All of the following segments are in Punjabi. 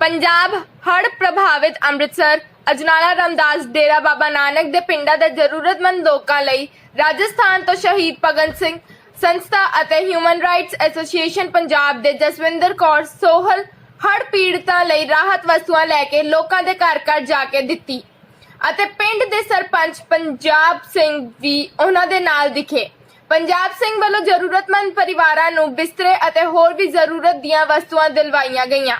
ਪੰਜਾਬ ਹੜ੍ਹ ਪ੍ਰਭਾਵਿਤ ਅੰਮ੍ਰਿਤਸਰ, ਅਜਨਾਲਾ ਰਾਮਦਾਸ ਡੇਰਾ ਬਾਬਾ ਨਾਨਕ ਦੇ ਪਿੰਡਾਂ ਦੇ ਜ਼ਰੂਰਤਮੰਦ ਲੋਕਾਂ ਲਈ ਰਾਜਸਥਾਨ ਤੋਂ ਸ਼ਹੀਦ ਭਗਤ ਸਿੰਘ, ਸੰਸਥਾ ਅਤੇ ਹਿਊਮਨ ਰਾਈਟਸ ਐਸੋਸੀਏਸ਼ਨ ਪੰਜਾਬ ਦੇ ਜਸਵਿੰਦਰ ਕੌਰ ਸੋਹਲ ਹੜ੍ਹ ਪੀੜਤਾਂ ਲਈ ਰਾਹਤ ਵਸਤੂਆਂ ਲੈ ਕੇ ਲੋਕਾਂ ਦੇ ਘਰ ਘਰ ਜਾ ਕੇ ਦਿੱਤੀ ਅਤੇ ਪਿੰਡ ਦੇ ਸਰਪੰਚ ਪੰਜਾਬ ਸਿੰਘ ਵੀ ਉਹਨਾਂ ਦੇ ਨਾਲ ਦਿਖੇ। ਪੰਜਾਬ ਸਿੰਘ ਵੱਲੋਂ ਜ਼ਰੂਰਤਮੰਦ ਪਰਿਵਾਰਾਂ ਨੂੰ ਬਿਸਤਰੇ ਅਤੇ ਹੋਰ ਵੀ ਜ਼ਰੂਰਤ ਦੀਆਂ ਵਸਤੂਆਂ ਦਿਲਵਾਈਆਂ ਗਈਆਂ।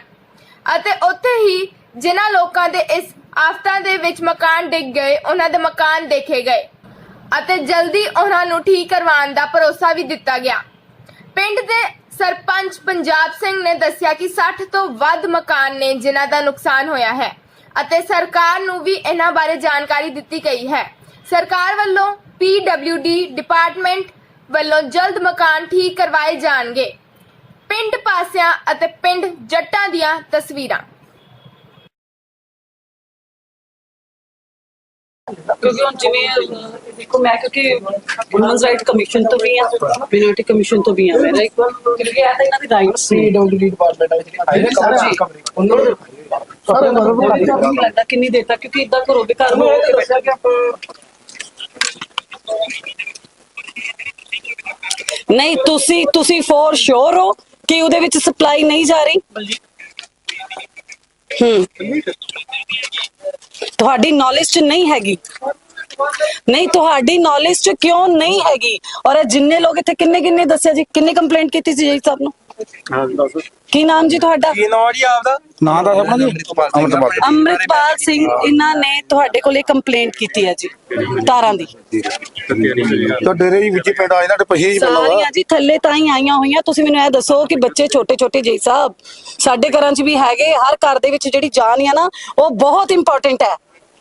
ਅਤੇ ਉੱਥੇ ਹੀ ਜਿਨ੍ਹਾਂ ਲੋਕਾਂ ਦੇ ਇਸ ਆਫਤਾਂ ਦੇ ਵਿੱਚ ਮਕਾਨ ਡਿੱਗ ਗਏ, ਉਹਨਾਂ ਦੇ ਮਕਾਨ ਦੇਖੇ ਗਏ ਅਤੇ ਜਲਦੀ ਉਹਨਾਂ ਨੂੰ ਠੀਕ ਕਰਵਾਉਣ ਦਾ ਭਰੋਸਾ ਵੀ ਦਿੱਤਾ ਗਿਆ। ਪਿੰਡ ਦੇ ਸਰਪੰਚ ਪੰਜਾਬ ਸਿੰਘ ਨੇ ਦੱਸਿਆ ਕਿ 60 ਤੋਂ ਵੱਧ ਮਕਾਨ ਨੇ ਜਿਨ੍ਹਾਂ ਦਾ ਨੁਕਸਾਨ ਹੋਇਆ ਹੈ ਅਤੇ ਸਰਕਾਰ ਨੂੰ ਵੀ ਇਹਨਾਂ ਬਾਰੇ ਜਾਣਕਾਰੀ ਦਿੱਤੀ ਗਈ ਹੈ। ਸਰਕਾਰ ਵੱਲੋਂ PWD ਡਿਪਾਰਟਮੈਂਟ ਵੱਲੋਂ ਜਲਦ ਮਕਾਨ ਠੀਕ ਕਰਵਾਏ ਜਾਣਗੇ। ਪਿੰਡ ਪਾਸਿਆਂ ਅਤੇ ਪਿੰਡ ਜੱਟਾਂ ਦੀਆਂ ਤਸਵੀਰਾਂ। ਕਿਉਂਕਿ ਹੁਣ ਜਿਵੇਂ ਅਹ, ਦੇਖੋ ਮੈਂ ਕਿਉਂਕਿ ਹਿਊਮਨ ਰਾਈਟ ਕਮਿਸ਼ਨ ਤੋਂ ਵੀ ਆ ਮਿਨੋਰਟੀ ਕਮਿਸ਼ਨ ਤੋਂ ਵੀ ਆ ਮੈਂ ਲਾਈਕ ਕਿਉਂਕਿ ਇਹ ਤਾਂ ਇਹਨਾਂ ਦੀ ਰਾਈਟਸ ਨੇ ਪੀਡਬਲਯੂਡੀ ਡਿਪਾਰਟਮੈਂਟ ਹੈ ਜਿਹੜੀ ਆਈ ਜੀ। ਉਹਨਾਂ ਨੂੰ ਸਾਰੇ ਬਰੋਬਰ ਮੈਨੂੰ ਨਹੀਂ ਲੱਗਦਾ ਕਿੰਨੀ ਦੇਰ ਤੱਕ ਕਿਉਂਕਿ ਇਦਾਂ ਘਰੋਂ ਦੇ ਘਰ ਹੋ ਕੇ ਦੱਸਿਆ ਕਿ ਆਪਾਂ ਨਹੀਂ ਤੁਸੀਂ ਤੁਸੀਂ ਫੋਰ ਸ਼ੋਰ ਹੋ। ਕਿ ਉਹਦੇ ਵਿੱਚ ਸਪਲਾਈ ਨਹੀਂ ਜਾ ਰਹੀ? ਹੂੰ। ਤੁਹਾਡੀ ਨੌਲੇਜ ਚ ਨਹੀਂ ਹੈਗੀ। ਨਹੀਂ, ਤੁਹਾਡੀ ਨੌਲੇਜ ਚ ਕਿਉਂ ਨਹੀਂ ਹੈਗੀ? ਔਰ ਇਹ ਜਿੰਨੇ ਲੋਕ ਇੱਥੇ ਕਿੰਨੇ ਕਿੰਨੇ ਦੱਸਿਆ ਜੀ? ਕਿੰਨੇ ਕੰਪਲੇਂਟ ਕੀਤੀ ਸੀ ਜੀ ਸਾਹਿਬ ਨੂੰ? ਕੀ ਨਾਮ ਜੀ ਤੁਹਾਡਾ? ਕੀ ਨਾਮ ਜੀ ਆਪਦਾ? ਨਾਂ ਦਾ ਆਪਣਾ ਜੀ। ਅਮਰਤਪਾਲ ਅੰਮ੍ਰਿਤਪਾਲ ਸਿੰਘ ਇਹਨਾਂ ਨੇ ਤੁਹਾਡੇ ਕੋਲੇ ਕੰਪਲੇਂਟ ਕੀਤੀ ਹੈ ਜੀ ਤਾਰਾਂ ਦੀ। ਤਾਂ ਡੇਰੇ ਜੀ ਵਿੱਚ ਪਿੰਡ ਆ ਜਾਂਦਾ ਤੇ ਪਹੀ ਹੀ ਪੈਂਦਾ ਵਾ ਸਾਰੀਆਂ ਜੀ ਥੱਲੇ ਤਾਂ ਹੀ ਆਈਆਂ ਹੋਈਆਂ ਤੁਸੀਂ ਮੈਨੂੰ ਇਹ ਦੱਸੋ ਕਿ ਬੱਚੇ ਛੋਟੇ ਛੋਟੇ ਜੀ ਸਾਹਿਬ ਸਾਡੇ ਘਰਾਂ 'ਚ ਵੀ ਹੈਗੇ ਹਰ ਘਰ ਦੇ ਵਿੱਚ ਜਿਹੜੀ ਜਾਨ ਆ ਨਾ ਉਹ ਬਹੁਤ ਇੰਪੋਰਟੈਂਟ ਹੈ।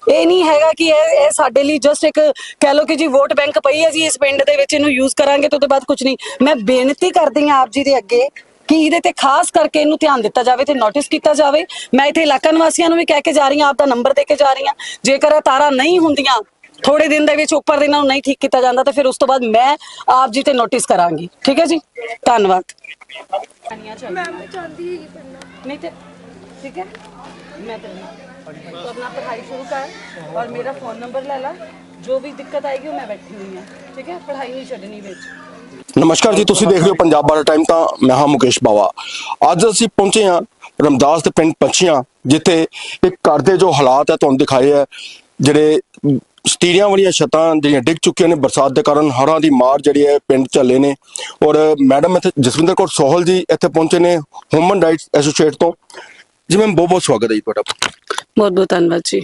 ਇਹ ਨਹੀਂ ਹੈਗਾ ਕਿ ਇਹ ਇਹ ਸਾਡੇ ਲਈ ਜਸਟ ਇੱਕ ਕਹਿ ਲਓ ਕਿ ਜੀ ਵੋਟ ਬੈਂਕ ਪਈ ਹੈ ਜੀ ਇਸ ਪਿੰਡ ਦੇ ਵਿੱਚ ਇਹਨੂੰ ਯੂਜ਼ ਕਰਾਂਗੇ ਤੇ ਉਹਦੇ ਬਾਅਦ ਕੁਝ ਨਹੀਂ। ਮੈਂ ਬੇਨਤੀ ਕਰਦੀ ਹਾਂ ਆਪ ਜੀ ਦੇ ਅੱਗੇ ਕਿ ਇਹਦੇ ਤੇ ਖਾਸ ਕਰਕੇ ਇਹਨੂੰ ਧਿਆਨ ਦਿੱਤਾ ਜਾਵੇ ਤੇ ਨੋਟਿਸ ਕੀਤਾ ਜਾਵੇ ਮੈਂ ਇੱਥੇ ਇਲਾਕਾ ਨਿਵਾਸੀਆਂ ਨੂੰ ਵੀ ਕਹਿ ਕੇ ਜਾ ਰਹੀ ਹਾਂ ਆਪ ਦਾ ਨੰਬਰ ਦੇ ਕੇ ਜਾ ਰਹੀ ਹਾਂ ਜੇਕਰ ਇਹ ਤਾਰਾਂ ਨਹੀਂ ਹੁੰਦੀਆਂ ਥੋੜੇ ਦਿਨ ਦੇ ਵਿੱਚ ਉੱਪਰ ਦੇ ਇਹਨਾਂ ਨੂੰ ਨਹੀਂ ਠੀਕ ਕੀਤਾ ਜਾਂਦਾ ਤਾਂ ਫਿਰ ਉਸ ਤੋਂ ਬਾਅਦ ਮੈਂ ਆਪ ਜੀ ਤੇ ਨੋਟਿਸ ਕਰਾਂਗੀ ਠੀਕ ਹੈ ਜੀ ਧੰਨਵਾਦ ਨਹੀਂ ਤੇ ਠੀਕ ਹੈ ਮੈਂ ਤੇ तो अपना पढ़ाई शुरू कर और मेरा फोन नंबर ले ला जो भी दिक्कत आएगी वो मैं बैठी हुई हूँ ठीक है पढ़ाई नहीं छड़नी ਵਿੱਚ ਨਮਸਕਾਰ ਜੀ ਤੁਸੀਂ ਦੇਖ ਰਹੇ ਹੋ ਪੰਜਾਬ ਵਾਲਾ ਟਾਈਮ ਤਾਂ ਮੈਂ ਹਾਂ ਮੁਕੇਸ਼ ਬਾਵਾ। ਅੱਜ ਅਸੀਂ ਪਹੁੰਚੇ ਹਾਂ ਰਮਦਾਸ ਦੇ ਪਿੰਡ ਪੰਛੀਆਂ ਜਿੱਥੇ ਇੱਕ ਘਰ ਦੇ ਜੋ ਹਾਲਾਤ ਹੈ ਤੁਹਾਨੂੰ ਦਿਖਾਏ ਹੈ ਜਿਹੜੇ ਸਟੀਰੀਆਂ ਵਾਲੀਆਂ ਛੱਤਾਂ ਜਿਹੜੀਆਂ ਡਿੱਗ ਚੁੱਕੀਆਂ ਨੇ ਬਰਸਾਤ ਦੇ ਕਾਰਨ ਹੜ੍ਹਾਂ ਦੀ ਮਾਰ ਜਿਹੜੀ ਹੈ ਪਿੰਡ ਚੱਲੇ ਨੇ। ਔਰ ਮੈਡਮ ਇੱਥੇ ਜਸਵਿੰਦਰ ਕੌਰ ਸੋਹਲ ਜੀ ਇੱਥੇ ਪਹੁੰਚੇ ਨੇ ਹਿਊਮਨ ਰਾਈਟਸ ਐਸੋਸੀਏਟ ਤੋਂ। ਜੀ ਮੈਮ ਬਹੁਤ ਬਹੁਤ ਸਵਾਗਤ ਹੈ ਜੀ ਤੁਹਾਡਾ। ਬਹੁਤ ਬਹੁਤ ਧੰਨਵਾਦ ਜੀ।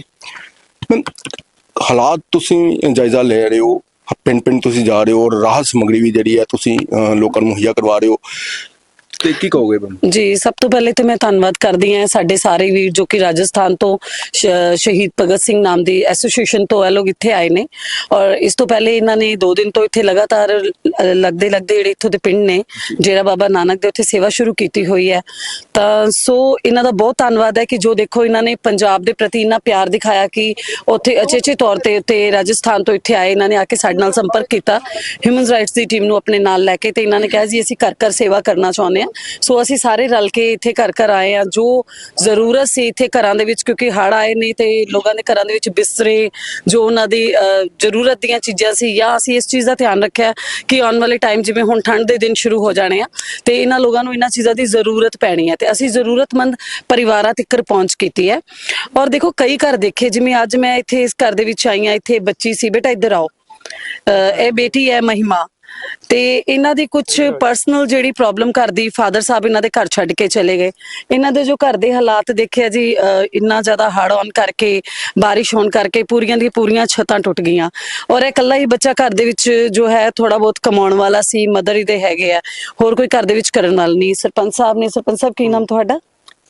ਹਾਲਾਤ ਤੁਸੀਂ ਜਾਇਜ਼ਾ ਲੈ ਰਹੇ ਹੋ। ਪਿੰਡ ਪਿੰਡ ਤੁਸੀਂ ਜਾ ਰਹੇ ਹੋ ਔਰ ਰਾਹਤ ਸਮਗਰੀ ਵੀ ਜਿਹੜੀ ਹੈ ਤੁਸੀਂ ਲੋਕਾਂ ਨੂੰ ਮੁਹੱਈਆ ਕਰਵਾ ਰਹੇ ਹੋ। ਤੇ ਕੀ ਕਹੋਗੇ ਮੈਮ ਜੀ, ਸਭ ਤੋਂ ਪਹਿਲੇ ਤੇ ਮੈਂ ਧੰਨਵਾਦ ਕਰਦੀ ਹਾਂ ਸਾਡੇ ਸਾਰੇ ਵੀਰ ਜੋ ਕਿ ਰਾਜਸਥਾਨ ਤੋਂ ਸ਼ਹੀਦ ਭਗਤ ਸਿੰਘ ਨਾਮ ਦੀ ਐਸੋਸੀਏਸ਼ਨ ਤੋਂ ਇਹ ਲੋਕ ਇੱਥੇ ਆਏ ਨੇ। ਔਰ ਇਸ ਤੋਂ ਪਹਿਲੇ ਇਹਨਾਂ ਨੇ 2 ਦਿਨ ਤੋਂ ਇੱਥੇ ਲਗਾਤਾਰ ਲ- ਲੱਗਦੇ ਲੱਗਦੇ ਜਿਹੜੇ ਇੱਥੋਂ ਦੇ ਪਿੰਡ ਨੇ, ਜਿਹੜਾ ਬਾਬਾ ਨਾਨਕ ਦੇ ਉੱਥੇ ਸੇਵਾ ਸ਼ੁਰੂ ਕੀਤੀ ਹੋਈ ਹੈ। ਤਾਂ ਸੋ ਇਹਨਾਂ ਦਾ ਬਹੁਤ ਧੰਨਵਾਦ ਹੈ ਕਿ ਜੋ ਦੇਖੋ ਇਹਨਾਂ ਨੇ ਪੰਜਾਬ ਦੇ ਪ੍ਰਤੀ ਇੰਨਾ ਪਿਆਰ ਦਿਖਾਇਆ ਕਿ ਉੱਥੇ ਅਚੇਚੇ ਤੌਰ ਤੇ ਉੱਤੇ ਰਾਜਸਥਾਨ ਤੋਂ ਇੱਥੇ ਆਏ, ਇਹਨਾਂ ਨੇ ਆ ਕੇ ਸਾਡੇ ਨਾਲ ਸੰਪਰਕ ਕੀਤਾ। ਹਿਊਮਨ ਰਾਈਟਸ ਦੀ ਟੀਮ ਨੂੰ ਆਪਣੇ ਨਾਲ ਲੈ ਕੇ ਤੇ ਇਹਨਾਂ ਨੇ ਕਿਹਾ ਜੀ, ਅਸੀਂ ਘਰ ਘਰ ਸੇਵਾ ਕਰਨਾ ਚਾਹੁੰਦੇ ਹਾਂ ਸੋ ਅਸੀਂ ਸਾਰੇ ਰਲ ਕੇ ਇੱਥੇ ਘਰ ਘਰ ਆਏ ਆ। ਜੋ ਜ਼ਰੂਰਤ ਸੀ ਇੱਥੇ ਘਰਾਂ ਦੇ ਵਿੱਚ ਕਿਉਂਕਿ ਹੜ ਆਏ ਨੇ ਤੇ ਲੋਕਾਂ ਦੇ ਘਰਾਂ ਦੇ ਵਿੱਚ ਬਿਸਤਰੇ ਜੋ ਉਹਨਾਂ ਦੀ ਜ਼ਰੂਰਤ ਦੀਆਂ ਚੀਜ਼ਾਂ ਸੀ ਜਾਂ ਅਸੀਂ ਇਸ ਚੀਜ਼ ਦਾ ਧਿਆਨ ਰੱਖਿਆ ਕਿ ਆਉਣ ਵਾਲੇ ਟਾਈਮ ਜਿਵੇਂ ਹੁਣ ਠੰਡ ਦੇ ਦਿਨ ਸ਼ੁਰੂ ਹੋ ਜਾਣੇ ਆ ਤੇ ਇਹਨਾਂ ਲੋਕਾਂ ਨੂੰ ਇਹਨਾਂ ਚੀਜ਼ਾਂ ਦੀ ਜ਼ਰੂਰਤ ਪੈਣੀ ਹੈ ਤੇ ਅਸੀਂ ਜ਼ਰੂਰਤਮੰਦ ਪਰਿਵਾਰਾਂ ਤੱਕ ਪਹੁੰਚ ਕੀਤੀ ਹੈ। ਔਰ ਦੇਖੋ ਕਈ ਘਰ ਦੇਖੇ ਜਿਵੇਂ ਅੱਜ ਮੈਂ ਇੱਥੇ ਇਸ ਘਰ ਦੇ ਵਿੱਚ ਆਈ ਆ ਇੱਥੇ ਬੱਚੀ ਸੀ ਬੇਟਾ ਇੱਧਰ ਆਓ। ਅਹ, ਇਹ ਬੇਟੀ ਹੈ ਮਹਿਮਾ। ਤੇ ਇਹਨਾਂ ਦੀ ਕੁਝ ਪਰਸਨਲ ਜਿਹੜੀ ਪ੍ਰੋਬਲਮ ਕਰਦੀ ਫਾਦਰ ਸਾਹਿਬ ਇਹਨਾਂ ਦੇ ਘਰ ਛੱਡ ਕੇ ਚਲੇ ਗਏ। ਇਹਨਾਂ ਦੇ ਜੋ ਘਰ ਦੇ ਹਾਲਾਤ ਦੇਖਿਆ ਜੀ ਇੰਨਾ ਜ਼ਿਆਦਾ ਹੜ ਆਉਣ ਕਰਕੇ ਬਾਰਿਸ਼ ਹੋਣ ਕਰਕੇ ਪੂਰੀਆਂ ਦੀਆਂ ਪੂਰੀਆਂ ਛੱਤਾਂ ਟੁੱਟ ਗਈਆਂ। ਔਰ ਇਹ ਇਕੱਲਾ ਹੀ ਬੱਚਾ ਘਰ ਦੇ ਵਿੱਚ ਜੋ ਹੈ ਥੋੜਾ ਬਹੁਤ ਕਮਾਉਣ ਵਾਲਾ ਸੀ ਮਦਰ ਹੀ ਦੇ ਹੈਗੇ ਆ। ਹੋਰ ਕੋਈ ਘਰ ਦੇ ਵਿੱਚ ਕਰਨ ਵਾਲਾ ਨਹੀਂ। ਸਰਪੰਚ ਸਾਹਿਬ ਨੇ ਸਰਪੰਚ ਸਾਹਿਬ ਕੀ ਨਾਮ ਤੁਹਾਡਾ?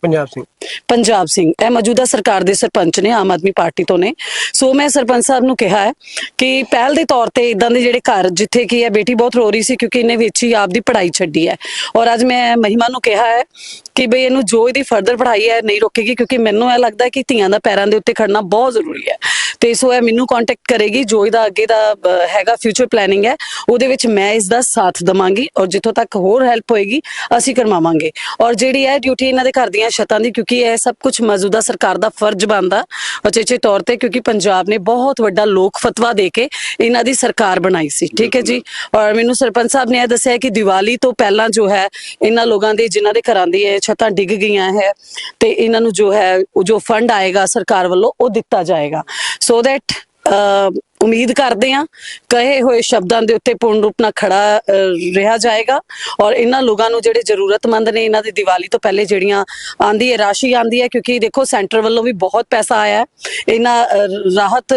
ਪੰਜਾਬ ਸਿੰਘ। ਪੰਜਾਬ ਸਿੰਘ, ਇਹ ਮੌਜੂਦਾ ਸਰਕਾਰ ਦੇ ਸਰਪੰਚ ਨੇ, ਆਮ ਆਦਮੀ ਪਾਰਟੀ ਤੋਂ ਨੇ। ਸੋ ਮੈਂ ਸਰਪੰਚ ਸਾਹਿਬ ਨੂੰ ਕਿਹਾ ਹੈ ਕਿ ਪਹਿਲ ਦੇ ਤੌਰ ਤੇ ਇਦਾਂ ਦੇ ਜਿਹੜੇ ਘਰ, ਜਿੱਥੇ ਕਿ ਇਹ ਬੇਟੀ ਬਹੁਤ ਰੋ ਰਹੀ ਸੀ, ਕਿਉਂਕਿ ਇਹਨੇ ਵਿੱਚ ਹੀ ਆਪਦੀ ਪੜ੍ਹਾਈ ਛੱਡੀ ਹੈ। ਔਰ ਅੱਜ ਮੈਂ ਮਹਿਮਾ ਨੂੰ ਕਿਹਾ ਹੈ ਕਿ ਬਈ ਇਹਨੂੰ ਜੋ ਇਹਦੀ ਫਰਦਰ ਪੜ੍ਹਾਈ ਹੈ, ਨਹੀਂ ਰੋਕੇਗੀ, ਕਿਉਂਕਿ ਮੈਨੂੰ ਇਹ ਲੱਗਦਾ ਕਿ ਧੀਆਂ ਦਾ ਪੈਰਾਂ ਦੇ ਉੱਤੇ ਖੜਨਾ ਬਹੁਤ ਜ਼ਰੂਰੀ ਹੈ। ਤੇ ਸੋ ਇਹ ਮੈਨੂੰ ਕੰਟੈਕਟ ਕਰੇਗੀ ਜੋ ਇਹਦਾ ਅੱਗੇ ਦਾ ਹੈਗਾ ਫਿਊਚਰ ਪਲੈਨਿੰਗ ਹੈ ਉਹਦੇ ਵਿੱਚ ਮੈਂ ਇਸ ਦਾ ਸਾਥ ਦਵਾਂਗੀ ਔਰ ਜਿੱਥੋਂ ਤੱਕ ਹੋਰ ਹੈਲਪ ਹੋਏਗੀ ਅਸੀਂ ਕਰਵਾਵਾਂਗੇ। ਔਰ ਜਿਹੜੀ ਹੈ ਡਿਊਟੀ ਇਹਨਾਂ ਦੇ ਘਰ ਦੀਆਂ ਛੱਤਾਂ ਦੀ ਕਿਉਂਕਿ ਇਹ ਸਭ ਕੁਝ ਮੌਜੂਦਾ ਸਰਕਾਰ ਦਾ ਫਰਜ਼ ਬਣਦਾ ਉਚੇਚੇ ਤੌਰ ਤੇ ਕਿਉਂਕਿ ਪੰਜਾਬ ਨੇ ਬਹੁਤ ਵੱਡਾ ਲੋਕ ਫਤਵਾ ਦੇ ਕੇ ਇਹਨਾਂ ਦੀ ਸਰਕਾਰ ਬਣਾਈ ਸੀ ਠੀਕ ਹੈ ਜੀ? ਔਰ ਮੈਨੂੰ ਸਰਪੰਚ ਸਾਹਿਬ ਨੇ ਇਹ ਦੱਸਿਆ ਕਿ ਦੀਵਾਲੀ ਤੋਂ ਪਹਿਲਾਂ ਜੋ ਹੈ ਇਹਨਾਂ ਲੋਕਾਂ ਦੇ ਜਿਨ੍ਹਾਂ ਦੇ ਘਰਾਂ ਦੀ ਇਹ ਛੱਤਾਂ ਡਿੱਗ ਗਈਆਂ ਹੈ ਤੇ ਇਹਨਾਂ ਨੂੰ ਜੋ ਹੈ ਉਹ ਜੋ ਫੰਡ ਆਏਗਾ ਸਰਕਾਰ ਵੱਲੋਂ ਉਹ ਦਿੱਤਾ ਜਾਏਗਾ। ਸੋ so that uh, ਉਮੀਦ ਕਰਦੇ ਹਾਂ ਕਹੇ ਹੋਏ ਸ਼ਬਦਾਂ ਦੇ ਉੱਤੇ ਪੂਰਨ ਰੂਪ ਨਾਲ ਖੜਾ ਰਿਹਾ ਜਾਏਗਾ ਔਰ ਇਹਨਾਂ ਲੋਕਾਂ ਨੂੰ ਜਿਹੜੇ ਜ਼ਰੂਰਤਮੰਦ ਨੇ ਇਹਨਾਂ ਦੀ ਦੀਵਾਲੀ ਤੋਂ ਪਹਿਲੇ ਜਿਹੜੀਆਂ ਆਂਦੀ ਹੈ, ਰਾਸ਼ੀ ਆਂਦੀ ਹੈ, ਕਿਉਂਕਿ ਦੇਖੋ ਸੈਂਟਰ ਵੱਲੋਂ ਵੀ ਬਹੁਤ ਪੈਸਾ ਆਇਆ ਇਹਨਾਂ ਰਾਹਤ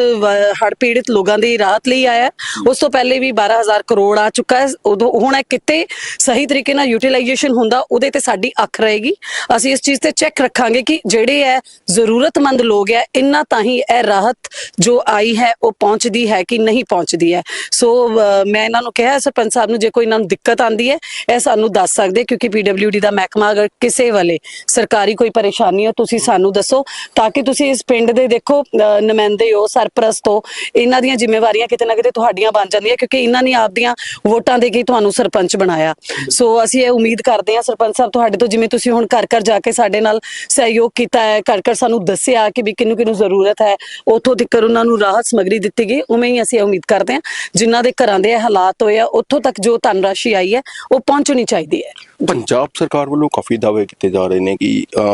ਹੜ ਪੀੜਿਤ ਲੋਕਾਂ ਦੀ ਰਾਹਤ ਲਈ ਆਇਆ ਉਸ ਤੋਂ ਪਹਿਲੇ ਵੀ 12000 ਕਰੋੜ ਆ ਚੁੱਕਾ ਹੈ। ਉਦੋਂ, ਹੁਣ ਇਹ ਕਿਤੇ ਸਹੀ ਤਰੀਕੇ ਨਾਲ ਯੂਟਿਲਾਈਜੇਸ਼ਨ ਹੁੰਦਾ, ਉਹਦੇ ਤੇ ਸਾਡੀ ਅੱਖ ਰਹੇਗੀ। ਅਸੀਂ ਇਸ ਚੀਜ਼ ਤੇ ਚੈੱਕ ਰੱਖਾਂਗੇ ਕਿ ਜਿਹੜੇ ਹੈ ਜ਼ਰੂਰਤਮੰਦ ਲੋਕ ਹੈ ਇਹਨਾਂ ਤਾਂ ਹੀ ਇਹ ਰਾਹਤ ਜੋ ਆਈ ਹੈ, ਉਹ ਪਹੁੰਚਦੀ ਹੈ ਕਿ ਨਹੀਂ ਪਹੁੰਚਦੀ ਹੈ। ਸੋ ਅ, ਮੈਂ ਇਹਨਾਂ ਨੂੰ ਕਿਹਾ ਸਰਪੰਚ ਸਾਹਿਬ ਨੂੰ ਜੇ ਕੋਈ ਇਹਨਾਂ ਨੂੰ ਦਿੱਕਤ ਆਂਦੀ ਹੈ ਇਹ ਸਾਨੂੰ ਦੱਸ ਸਕਦੇ ਕਿਉਂਕਿ ਪੀਡਬਲਯੂਡੀ ਦਾ ਮਹਿਕਮਾ ਅਗਰ ਕਿਸੇ ਵਾਲੇ ਸਰਕਾਰੀ ਕੋਈ ਪਰੇਸ਼ਾਨੀ ਹੈ ਤੁਸੀਂ ਸਾਨੂੰ ਦੱਸੋ ਤਾਂ ਕਿ ਤੁਸੀਂ ਇਸ ਪਿੰਡ ਦੇ ਦੇਖੋ ਅ, ਨੁਮਾਇੰਦੇ ਹੋ ਸਰਪ੍ਰਸਤ ਹੋ ਇਹਨਾਂ ਦੀਆਂ ਜ਼ਿੰਮੇਵਾਰੀਆਂ ਕਿਤੇ ਨਾ ਕਿਤੇ ਤੁਹਾਡੀਆਂ ਬਣ ਜਾਂਦੀਆਂ ਕਿਉਂਕਿ ਇਹਨਾਂ ਨੇ ਆਪਦੀਆਂ ਵੋਟਾਂ ਦੇ ਕੇ ਤੁਹਾਨੂੰ ਸਰਪੰਚ ਬਣਾਇਆ। ਸੋ ਅਸੀਂ ਇਹ ਉਮੀਦ ਕਰਦੇ ਹਾਂ ਸਰਪੰਚ ਸਾਹਿਬ ਤੁਹਾਡੇ ਤੋਂ ਜਿਵੇਂ ਤੁਸੀਂ ਹੁਣ ਘਰ ਘਰ ਜਾ ਕੇ ਸਾਡੇ ਨਾਲ ਸਹਿਯੋਗ ਕੀਤਾ ਹੈ ਘਰ ਘਰ ਸਾਨੂੰ ਦੱਸਿਆ ਕਿ ਵੀ ਕਿਹਨੂੰ ਕਿਹਨੂੰ ਜ਼ਰੂਰਤ ਹੈ ਉਥੋਂ ਤੱਕ ਉਹਨਾਂ ਨੂੰ ਰਾਹਤ ਸਮਗਰੀ ਦਿੱਤੀ ਗਈ। ਉਵੇਂ ਹੀ ਅਸੀਂ ਉਮੀਦ ਕਰਦੇ ਹਾਂ, ਜਿਨ੍ਹਾਂ ਦੇ ਘਰਾਂ ਦੇ ਇਹ ਹਾਲਾਤ ਹੋਏ ਆ, ਉੱਥੋਂ ਤੱਕ ਜੋ ਧਨ ਆਈ ਹੈ, ਉਹ ਪਹੁੰਚਣੀ ਚਾਹੀਦੀ ਹੈ। ਪੰਜਾਬ ਸਰਕਾਰ ਵੱਲੋਂ ਕਾਫੀ ਦਾਅਵੇ ਕੀਤੇ ਜਾ ਰਹੇ ਨੇ ਕਿ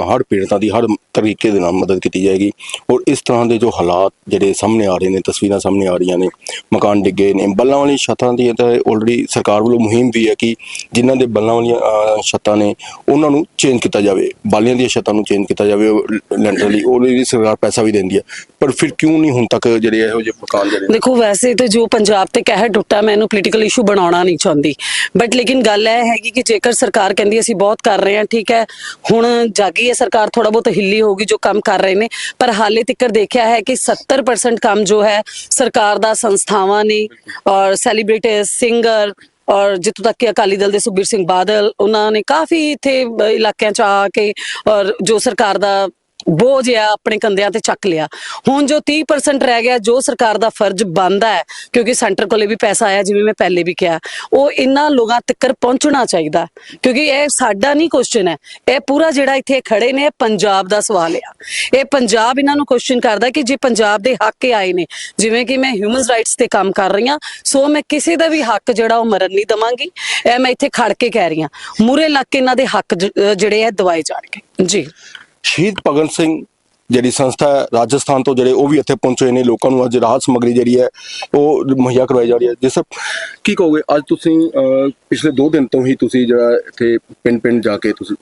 ਹਰ ਪੀੜਤਾਂ ਦੀ ਹਰ ਤਰੀਕੇ ਦੇ ਨਾਲ ਮਦਦ ਕੀਤੀ ਜਾਏਗੀ ਔਰ ਇਸ ਤਰ੍ਹਾਂ ਦੇ ਜੋ ਹਾਲਾਤ ਜਿਹੜੇ ਸਾਹਮਣੇ ਆ ਰਹੇ ਨੇ, ਤਸਵੀਰਾਂ ਸਾਹਮਣੇ ਆ ਰਹੀਆਂ ਨੇ, ਮਕਾਨ ਡਿੱਗੇ ਨੇ, ਬੱਲਾਂ ਵਾਲੀ ਛੱਤਾਂ ਦੀ ਤਾਂ ਆਲਰੇਡੀ ਸਰਕਾਰ ਵੱਲੋਂ ਮੁਹਿੰਮ ਵੀ ਹੈ ਕਿ ਜਿਨ੍ਹਾਂ ਦੇ ਬੱਲਾਂ ਵਾਲੀਆਂ ਛੱਤਾਂ ਨੇ, ਉਹਨਾਂ ਨੂੰ ਚੇਂਜ ਕੀਤਾ ਜਾਵੇ, ਬਾਲੀਆਂ ਦੀਆਂ ਛੱਤਾਂ ਨੂੰ ਚੇਂਜ ਕੀਤਾ ਜਾਵੇ ਲੈਂਟਰ ਲਈ ਉਹਦੇ ਲਈ ਸਰਕਾਰ ਪੈਸਾ ਵੀ ਦਿੰਦੀ ਹੈ, ਪਰ ਫਿਰ ਕਿਉਂ ਨਹੀਂ ਹੁਣ ਤੱਕ ਜਿਹੜੇ ਇਹੋ ਜਿਹੇ ਮਕਾਨ ਦੇਖੋ, ਵੈਸੇ ਤੇ ਜੋ ਪੰਜਾਬ ਤੇ ਕਹਿਰ ਟੁੱਟਾ, ਮੈਂ ਇਹਨੂੰ ਪੋਲੀਟੀਕਲ ਇਸ਼ੂ ਬਣਾਉਣਾ ਨਹੀਂ ਚਾਹੁੰਦੀ। ਬਟ ਲੇਕਿਨ ਗੱਲ ਇਹ ਹੈਗੀ ਕਿ ਜੇਕਰ ਸਰਕਾਰ ਕਹਿੰਦੀ ਅਸੀਂ ਬਹੁਤ ਕਰ ਰਹੇ ਹਾਂ, ਠੀਕ ਹੈ, ਹੁਣ ਜਾਗੀ ਹੈ ਸਰਕਾਰ ਥੋੜਾ ਬਹੁਤ ਹਿੱਲੀ ਹੋਗੀ ਜੋ ਕੰਮ ਕਰ ਰਹੇ ਨੇ, ਪਰ ਹਾਲੇ ਤੱਕ ਦੇਖਿਆ ਹੈ ਕਿ 70% ਕੰਮ ਜੋ ਹੈ, ਸਰਕਾਰ ਦਾ, ਸੰਸਥਾਵਾਂ ਨੇ, ਔਰ ਸੈਲੀਬ੍ਰਿਟੀ ਸਿੰਗਰ ਔਰ ਜਿੱਥੋਂ ਤੱਕ ਕਿ ਅਕਾਲੀ ਦਲ ਦੇ ਸੁਖਬੀਰ ਸਿੰਘ ਬਾਦਲ, ਉਹਨਾਂ ਨੇ ਕਾਫੀ ਇੱਥੇ ਇਲਾਕਿਆਂ ਚ ਆ ਕੇ, ਔਰ ਜੋ ਸਰਕਾਰ ਦਾ ਬੋਝ ਆ, ਆਪਣੇ ਕੰਧਿਆਂ ਤੇ ਚੱਕ ਲਿਆ। ਹੁਣ ਜੋ 30% ਰਹਿ ਗਿਆ, ਜੋ ਸਰਕਾਰ ਦਾ ਫਰਜ਼ ਬਣਦਾ ਹੈ, ਕਿਉਂਕਿ ਸੈਂਟਰ ਕੋਲੇ ਵੀ ਪੈਸਾ ਆਇਆ, ਜਿਵੇਂ ਮੈਂ ਪਹਿਲੇ ਵੀ ਕਿਹਾ, ਉਹ ਇਹਨਾਂ ਲੋਕਾਂ ਤੱਕ ਪਹੁੰਚਣਾ ਚਾਹੀਦਾ। ਕਿਉਂਕਿ ਇਹ ਸਾਡਾ ਨਹੀਂ ਕੁਐਸਚਨ ਹੈ। ਇਹ ਪੂਰਾ ਜਿਹੜਾ ਇੱਥੇ ਖੜੇ ਨੇ ਪੰਜਾਬ ਦਾ ਸਵਾਲ ਆ। ਇਹ ਪੰਜਾਬ ਇਹਨਾਂ ਨੂੰ ਕੁਐਸਚਨ ਕਰਦਾ ਕਿ ਜੇ ਪੰਜਾਬ ਦੇ ਹੱਕ ਆਏ ਨੇ, ਜਿਵੇਂ ਕਿ ਮੈਂ ਹਿਊਮਨ ਰਾਈਟਸ ਤੇ ਕੰਮ ਕਰ ਰਹੀ ਹਾਂ, ਸੋ ਮੈਂ ਕਿਸੇ ਦਾ ਵੀ ਹੱਕ ਜਿਹੜਾ ਉਹ ਮਰਨ ਨਹੀਂ ਦਵਾਂਗੀ। ਇਹ ਮੈਂ ਇੱਥੇ ਖੜ ਕੇ ਕਹਿ ਰਹੀ ਹਾਂ। ਮੂਰੇ ਲੱਗ ਕੇ ਇਹਨਾਂ ਦੇ ਹੱਕ ਜਿਹੜੇ ਆ, ਦਵਾਏ ਜਾਣਗੇ। ਜੀ। ਸ਼ਹੀਦ ਭਗਤ ਸਿੰਘ ਜਿਹੜੀ ਸੰਸਥਾ ਹੈ, ਰਾਜਸਥਾਨ ਤੋਂ ਜਿਹੜੇ ਉਹ ਵੀ ਇੱਥੇ ਪਹੁੰਚੇ ਨੇ, ਲੋਕਾਂ ਨੂੰ ਅੱਜ ਰਾਹਤ ਸਮੱਗਰੀ ਜਿਹੜੀ ਹੈ, ਉਹ ਮੁਹੱਈਆ ਕਰਵਾਈ ਜਾ ਰਹੀ ਹੈ। ਜਿਸ ਕੀ ਕਹੋਗੇ, ਅੱਜ ਤੁਸੀਂ ਪਿਛਲੇ 2 ਦਿਨ ਤੋਂ ਹੀ ਤੁਸੀਂ ਜਿਹੜਾ ਇੱਥੇ ਪਿੰਡ ਪਿੰਡ ਜਾ ਕੇ ਤੁਸੀਂ